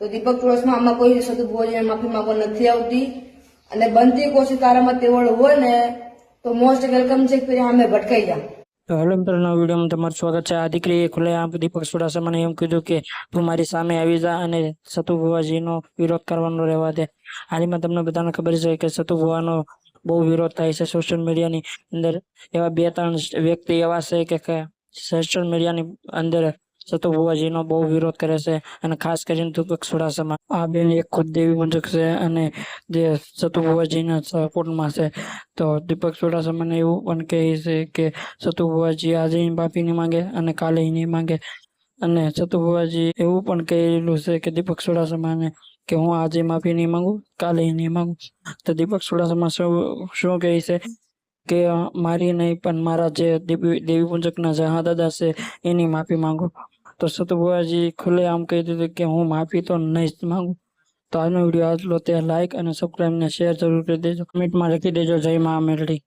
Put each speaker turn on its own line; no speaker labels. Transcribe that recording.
તો દીપક ચોરસમાં આમાં કોઈ સતુ ભુવાજીને માફી માંગવા નથી આવતી. અને બનતી કોશિશ તારામાં તેવળ હોય ને, તો મોસ્ટ વેલકમ છે કે અમે ભટકાઈ જા
તો હેલો મિત્રોના વિડીયોમાં તમારું સ્વાગત છે. આ દીકરીએ ખુલ્લેઆમ દીપક ચુડાસમાને એમ કીધું કે તું મારી સામે આવી જા અને સતુ ભુવાજીનો વિરોધ કરવાનો રહેવા દે. હાલમાં તમને બધાને ખબર છે કે સતુ ભુવાનો બહુ વિરોધ થાય છે સોશિયલ મીડિયાની અંદર. એવા બે ત્રણ વ્યક્તિ એવા છે કે સોશિયલ મીડિયાની અંદર સતુ બુવાજીનો બહુ વિરોધ કરે છે અને ખાસ કરીને દીપક ચુડાસમા આ બેન એક ખુદ દેવી પૂજક છે અને જે સતુ બુવાજીના સપોર્ટમાં છે. તો દીપક ચુડાસમાને એવું પણ કહે છે કે સતુ બુવાજી આજે માફી નહીં માંગે અને કાલે નહીં માંગે. અને સતુ બુવાજી એવું પણ કહેલું છે કે દીપક ચુડાસમાને કે હું આજે માફી નહીં માંગુ, કાલે નહીં માંગુ. તો દીપક ચુડાસમા શું શું કહે છે? કે મારી નહીં પણ મારા જે દેવી દેવી પૂજકના જહા દાદા છે એની માફી માંગુ. તો સતુ ભુવાજી ખુલ્લે આમ કહી દીધું કે હું માફી તો નહીં જ માગું. તો આજનો વીડિયો આટલો. તે લાઇક અને સબસ્ક્રાઈબ શેર જરૂર કરી દેજો. કમેન્ટમાં લખી દેજો. જય મા મેલડી